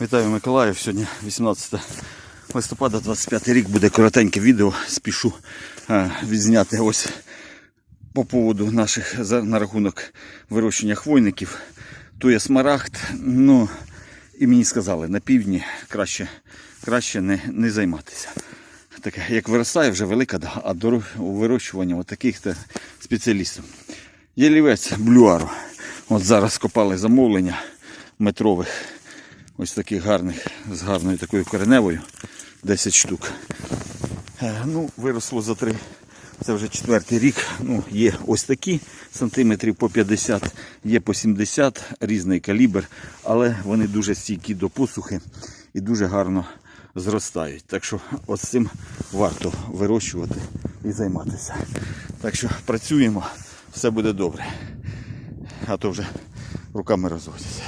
Вітаю Миколаїв. Сьогодні 18 листопада, 25 рік буде коротеньке відео. Спішу е, відзняти ось по поводу наших на рахунок вирощення хвойників. То є смарагд. Ну, і мені сказали, на півдні краще, краще не, не займатися. Таке, як виростає, вже велика, да, а до у вирощуванні таких спеціалістів. Ялівець блюару. От зараз копали замовлення метрових, ось таких гарних, з гарною такою кореневою, 10 штук. Е, Ну, виросло за три. Це вже четвертий рік. Ну, є ось такі сантиметрів по 50, є по 70, різний калібр, але вони дуже стійкі до посухи і дуже гарно зростають. Так що ось цим варто вирощувати і займатися. Так що працюємо, все буде добре. А то вже руками розводяться.